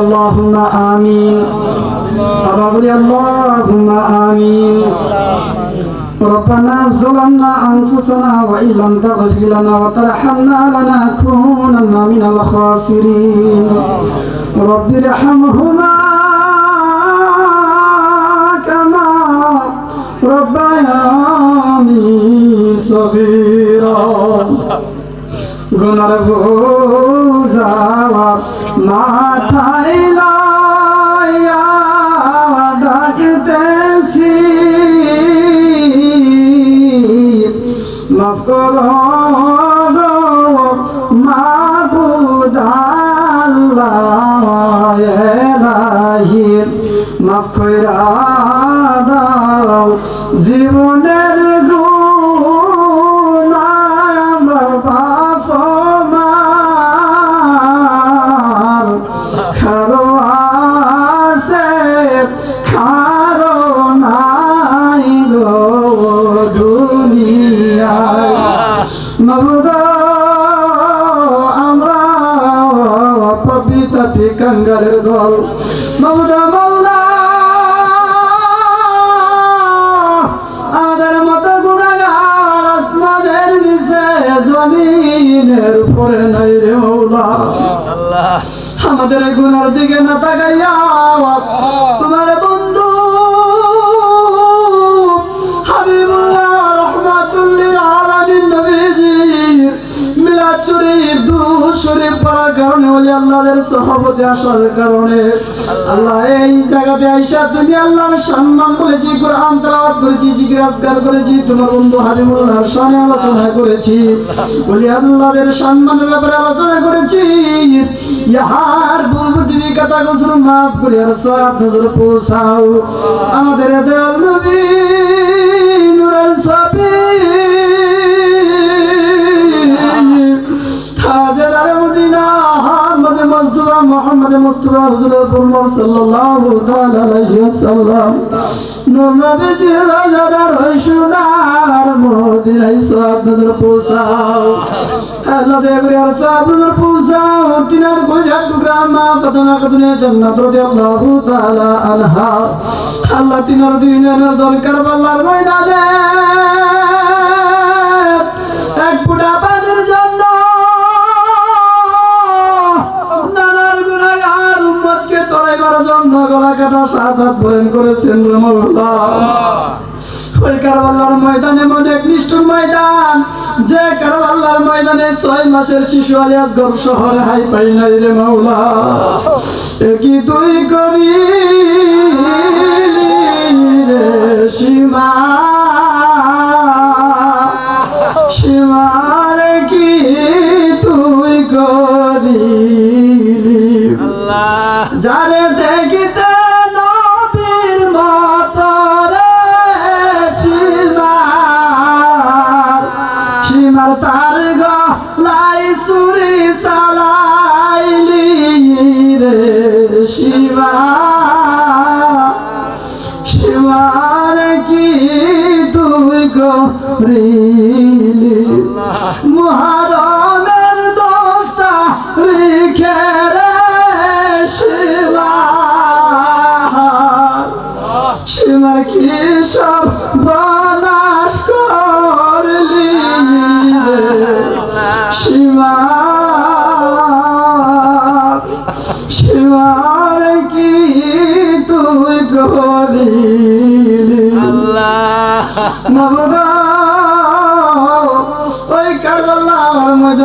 اللهم آمين আবার বলি اللهم آمين ربنا ظلمنا أنفسنا وإن لم تغفر لنا وترحمنا لنكونن من الخاسرين رب ارحمهما كما ربياني صغيرا গুনার বোঝাওয়া মাথায় লইয়া ডাকতেছি। মাফ করো মাফ কইরা দাও জীবনের আমাদের গুনার দিকে না তাকাইয়া শরীফ কারণে ওলি আল্লাহদের সহবতে আসার কারণে। আল্লাহ এই জায়গাতে আইসা তুমি আল্লাহর সম্মান করেছি, কোরআন তেলাওয়াত করেছি, জিকির আজকার করেছি, তোমার বন্ধু হাবিবুল্লাহর শানে আলোচনা করেছি। বলি আল্লাহদের সম্মানের ব্যাপারে আলোচনা করেছি। ইহার বলব তুমি কথা গুজর মাফ করে আর সব নজর পৌঁছাও। আমাদের দয়াল নবী নুরের সাবি সাল্লাল্লাহু তাআলা আলাইহি ওয়াসাল্লাম। নবীজি রাজাদার সোনার মদিনায় আল্লাহ দয়া করে আর নজর পৌঁছাও। তিনার কলিজার টুকরা মা ফাতেমা খাতুনের জান্নাত রাদিয়াল্লাহু জন্য গলা কাটা সাহাবাত বলেন করেছেন ময়দানে মনে এক নিষ্ঠুর ময়দান, যে কারবাল্লার ময়দানে ছয় মাসের শিশু আলিয়াসগর শহরে হাই পাই নাই রে মাওলা। এ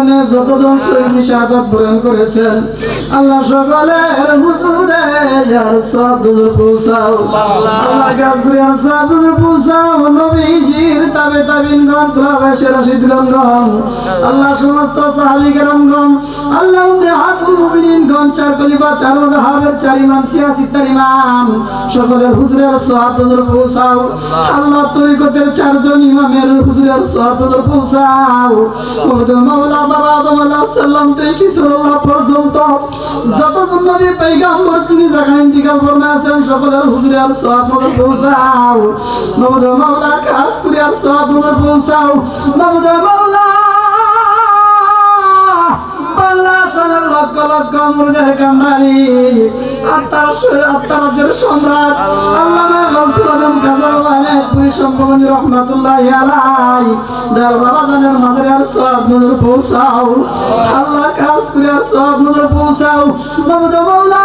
কারবালার যতজন সৈনিক শাহাদাত বরণ করেছেন আল্লাহ সকলের হুজুরে সব হুজুর পৌঁছাও। আল্লাহ কাজ করে সব হুজুর পৌঁছাও। নবীজির তাবে তাবিনগণ কুলাবাসের রশিদগণ আল্লাহ সমস্ত সাহাবী কেরামগণ আল্লাহ হাতুল মুমিনিনগণ চার খলিফা চার জাহাবের চার ইমাম সিয়াসি তার ইমাম সকলের হুজুরের সব হুজুর পৌঁছাও। আল্লাহ। তরিকতের চারজন ইমামের হুজুরের পৌঁছাও। মাওলা বাবা আদম থেকে পর্যন্ত যতজন নবী পয়গাম্বর চিনি জায়গা ইন্তিকাল ফরমায়াছেন সকলের হুজুরের পৌঁছাও। ওদের মাওলা খাস করে আর সব হুজুর পৌঁছাও ওদের মাওলা লক্ষ লক্ষ মুরগের কান্ডারি আত্মার আত্মারাজ্যের সম্রাট আল্লামা গৌসুল আজম কাজল ওয়াহেদ পুরী সম্পবনী রহমাতুল্লাহ আলাই যার বাবা জানের মাঝে আর সব নজর পৌঁছাও। আল্লাহ কাজ করে আর সব নজর পৌঁছাও। মাহমুদ মাওলা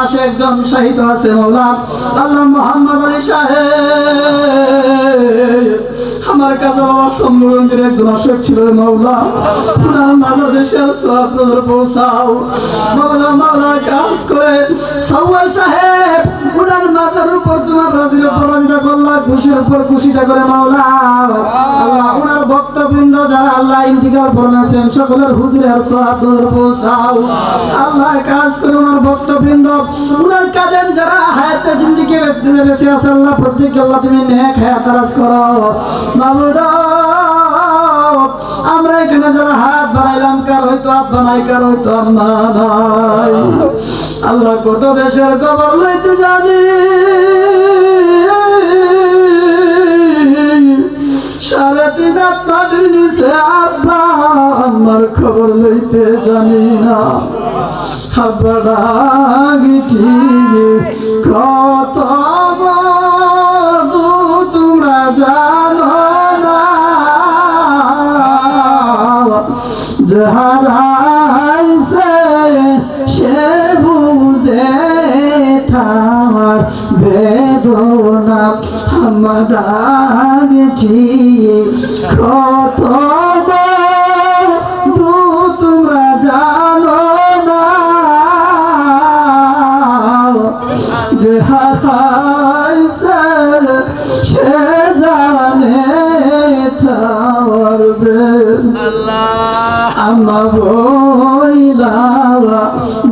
পাশে একজন শাহিদ আছে মৌলা আল্লাহ মোহাম্মদ আলী সাহেব আমার কাছে বাবা সম্মরঞ্জের একজন অশোক ছিল মৌলা উনার মাজার দেশে সব পৌঁছাও। মৌলা মাওলা, কাজ করে। সাহেব উনার করলা উপর খুশিটা করে মাওলা। আল্লাহ উনার ভক্তবৃন্দ যারা আল্লাহ ইন্তিকাল ফরমাছেন সকলের হুজুরের নজর পৌঁছাও আল্লাহ কাজ করে উনার ভক্তবৃন্দ। উনার কাজেন যারা হায়াতে জিন্দিকে বেঁচে আছে, আল্লাহ প্রত্যেক আল্লাহ তুমি নেক হায়াত রাজ করো। মাবুদ আমরা এখানে যারা হাত বাড়াইলাম, কার হয়তো আব্বা নাই, কার হয়তো আম্মা নাই। আল্লাহ কত দেশের খবর লইতে জানি। আমার খবর লইতে জানি না। আব্বা ডাকিটি কত তোমরা জানো যাহারাইছে সে বুঝে থামার বেদনা। আমার কত বইলাওয়া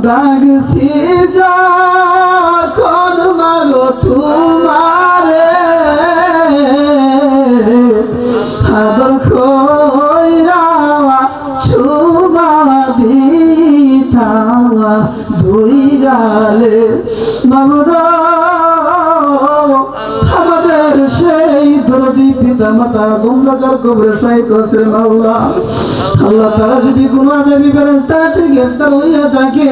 ডাকছি যখন মাগো তোমারে। আদর খইরাওয়া ছুমা দিতাওয়া দুই গালে মামুদ মাওলা। আল্লাহ তারা যদি কোনো আজাবি ফেরেস্তাতে গ্রেফতার হইয়া থাকে,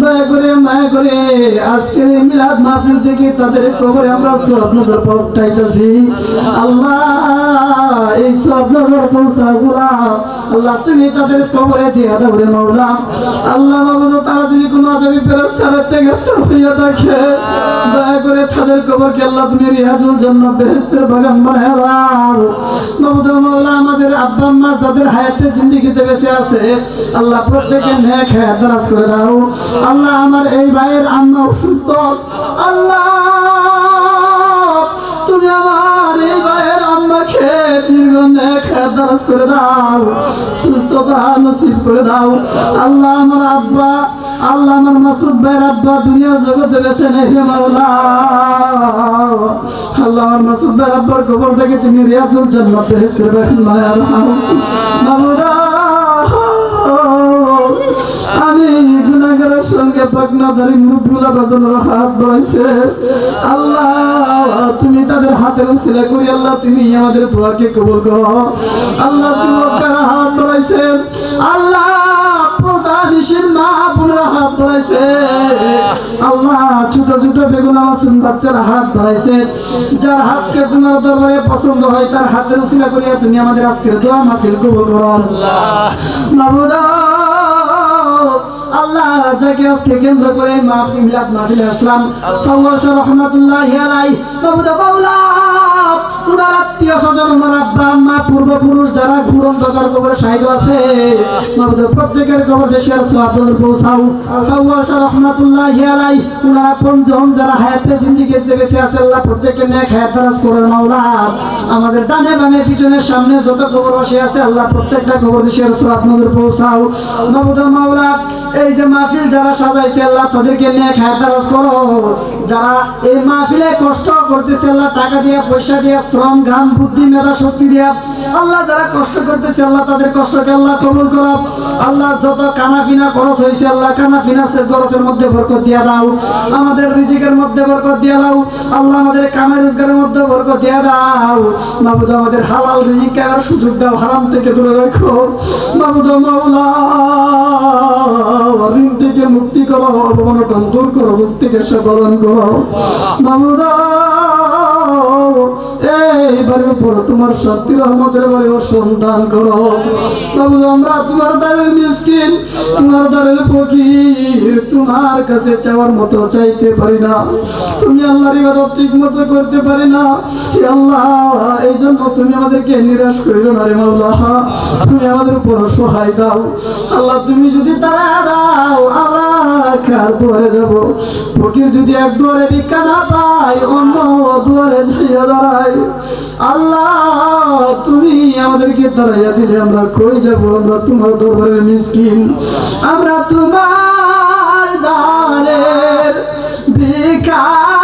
দয়া করে, মায়া করে আজকের মিলাদ মাহফিল থেকে তাদের কবরে আমরা সব নজর আল্লাহ এই সব নজর আল্লাহ, তুমি তাদের কবরে দিয়া দাও রে মাওলা। আল্লাহ বাবু তারা যদি কোনো গ্রেফতার হইয়া থাকে দয়া করে তাদের কবরকে আল্লাহ তুমি রিয়াজুল জন্য বেহেস্তের বাগান বানায় মাওলা, আমাদের আব্বা যাদের হায়াতে জিন্দিগিতে বেঁচে আছে, আল্লাহ প্রত্যেকের নেক হায়াত করে দাও। আল্লাহ, আমার এই ভাইয়ের আম্মা অসুস্থ। আল্লাহ করে দাও, সুস্থতা নসিব করে দাও। আল্লাহ আমার আব্বা, আল্লাহ আমার মাসুদ ভাইয়ের আব্বা দুনিয়া জগতে বেছে নেই আল্লাহ আমার মাসুদ ভাইয়ের আব্বার খবরটাকে তুমি রিয়াজুল জান্নাত বেহেশতের বাগান বানায় দাও গুনাহগারের সঙ্গে পাকনাদারি মুরব্বুলা বাজানোর হাত বাড়াইছে। আল্লাহ তুমি তাদের হাতের উসিলা করি আল্লাহ তুমি আমাদের দোয়াকে কবুল করো। আল্লাহ যুবকরা হাত বাড়াইছে। আল্লাহ মা বোনেরা হাত বাড়াইছে। আল্লাহ ছোট ছোট বেগুন মাসুম বাচ্চারা হাত বাড়াইছে। যার হাতকে তোমার দরবারে পছন্দ হয় তার হাতের উসিলা করিয়া তুমি আমাদের আজকের দোয়া মাহফিল কবুল করো। আল্লাহ। যাকে আজকে কেন্দ্র করে মাহফিল মিলাদ মাহফিল আসলাম। সাওয়াল রহমাতুল্লাহ আলাই মাহমুদা আমাদের ডানে বামে পিছনের সামনে যত কবর বসে আছে, আল্লাহ প্রত্যেকটা কবর দেশের সোয়াবদের পৌঁছাও। মাওলা, এই যে মাহফিল যারা সাজাইছে, আল্লাহ তাদেরকে নেক করো। যারা এই মাহফিলে কষ্ট করতেছে, আল্লাহ টাকা দিয়ে, পয়সা দিয়ে, শ্রম, ঘাম বুদ্ধি মেধা শক্তি দিয়া। আল্লাহ যারা কষ্ট করতেছে, আল্লাহ তাদের কষ্টকে আল্লাহ কবুল করো। আল্লাহ যত কানাফিনা খরচ হয়েছে, আল্লাহ কানাফিনা খরচের মধ্যে বরকত দিয়া দাও। আমাদের রিজিকের মধ্যে বরকত দিয়া দাও। আল্লাহ আমাদের কামের রোজগারের মধ্যে বরকত দিয়া দাও। মাহবুদ আমাদের হালাল রিজিক কেনার সুযোগ দাও, হারাম থেকে দূরে রাখো। মাহবুদ মাওলা, ঋণ থেকে মুক্তি করো অবমানটন দূর করো থেকে সেবলন করো। মামুদা এইবারের উপর তোমার শক্তি রহমতের বাড়ি সন্তান করো। বাবু আমরা তোমার দ্বারের মিসকিন, তোমার দ্বারের ফকির, তোমার কাছে চাওয়ার মতো চাইতে পারি না। তুমি আল্লাহর ইবাদত ঠিক মতো করতে পারি না। হে আল্লাহ এই জন্য তুমি আমাদেরকে নিরাশ করিল না রে মাওলা। তুমি আমাদের উপর সহায় দাও। আল্লাহ, তুমি যদি তারা দাও, আমরা কার দুয়ারে যাব। ফকির যদি এক দুয়ারে ভিক্ষা না পাই অন্য দুয়ারে যাইয়া দাঁড়াই আল্লাহ তুমি আমাদেরকে দাঁড়াইয়া দিলে আমরা কই যাব? আমরা তোমার দরবারের মিসকিন। আমরা তোমার দ্বারের ভিখারি।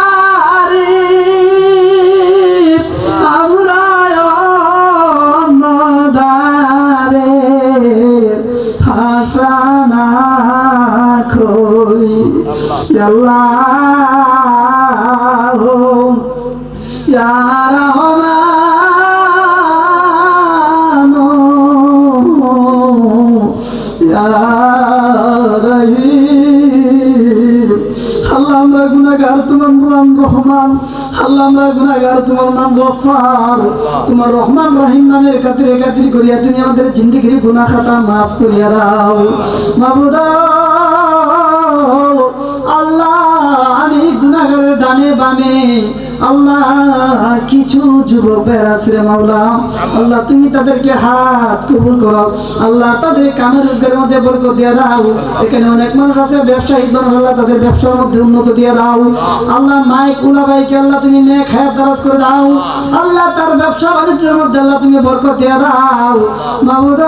আমরা অন্নদারে আশা না করি আল্লাহ রহমান রহিম। আল্লাহ, আমরা গুনাহগার, তোমার নাম গুনাহগার, তোমার রহমান রহিম নামের খাতিরে খাতির করিয়া তুমি আমাদের জিন্দেগির গুনাহ খাতা মাফ করিয়া দাও। মাবুদা আল্লাহ, আমি গুনাহগারের ডানে বামে আল্লাহ, কিছু যুবকের আছে মাওলা। আল্লাহ, তুমি তাদেরকে হাত কবুল করো। আল্লাহ, তাদের কামের রোজগারের মধ্যে বরকত দিয়ে দাও। এখানে অনেক মানুষ আছে ব্যবসায়ী মানুষ, আল্লাহ তাদের ব্যবসার মধ্যে উন্নত দিয়ে দাও। আল্লাহ, মাইক উলাবাইকে আল্লাহ তুমি নেক হায়াত দারাজ করে দাও। আল্লাহ, তার ব্যবসা বাণিজ্যের মধ্যে আল্লাহ তুমি বরকত দিয়ে দাও। মাহমুদ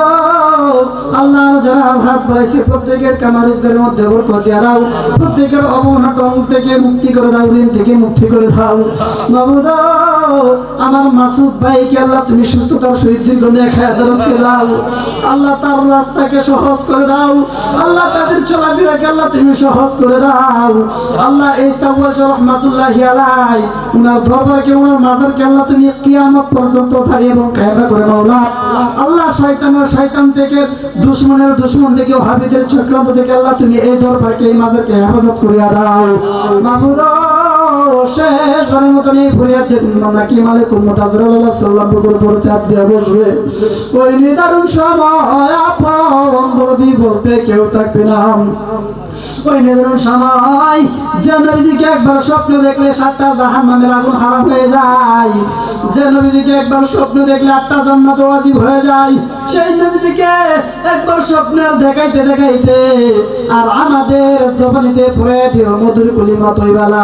আল্লাহ যারা হাত বাড়াইছে, প্রত্যেকের কামার রোজগারের মধ্যে বরকত দিয়ে দাও। প্রত্যেকের অবনটন থেকে মুক্তি করে দাও, ঋণ থেকে মুক্তি করে দাও। আমার মাসুদ ভাইকে আল্লাহ তুমি সুস্থতার দাও। আল্লাহ তার রাস্তাকে সহজ করে দাও। আল্লাহ তাদের চলাফেরাকে আল্লাহ তুমি সহজ করে দাও। আল্লাহ এই আলাই উনার দরবারকে, উনার মাদারকে আল্লাহ তুমি কিয়ামত পর্যন্ত সারি এবং করে মাওলা। আল্লাহ শয়তানের শয়তান থেকে, দুশ্মনের দুশ্মন থেকে হাবিদের চক্রান্ত থেকে আল্লাহ তুমি এই দরবারকে, এই মাদারকে হেফাজত করিয়া দাও। মাহমুদ শেষ বারের মতন এই ফুরিয়াচ্ছে নাকি মালিক? মুতাজরুল্লাহ সাল্লাম বুকুর উপর চাপ বসবে। ওই নিদারুণ সময় দরদি বলতে কেউ থাকবে না। ওই নিদারুণ সময় যে নবীজিকে একবার স্বপ্ন দেখলে সাতটা জাহান আগুন হারাম হয়ে যায়। যে নবীজিকে একবার স্বপ্ন দেখলে আটটা জান্নাত ওয়াজিব হয়ে যায়। সেই নবীজিকে একবার স্বপ্নের দেখাইতে দেখাইতে আর আমাদের জবানিতে পড়ে দিও মধুর কলিমা তৈবালা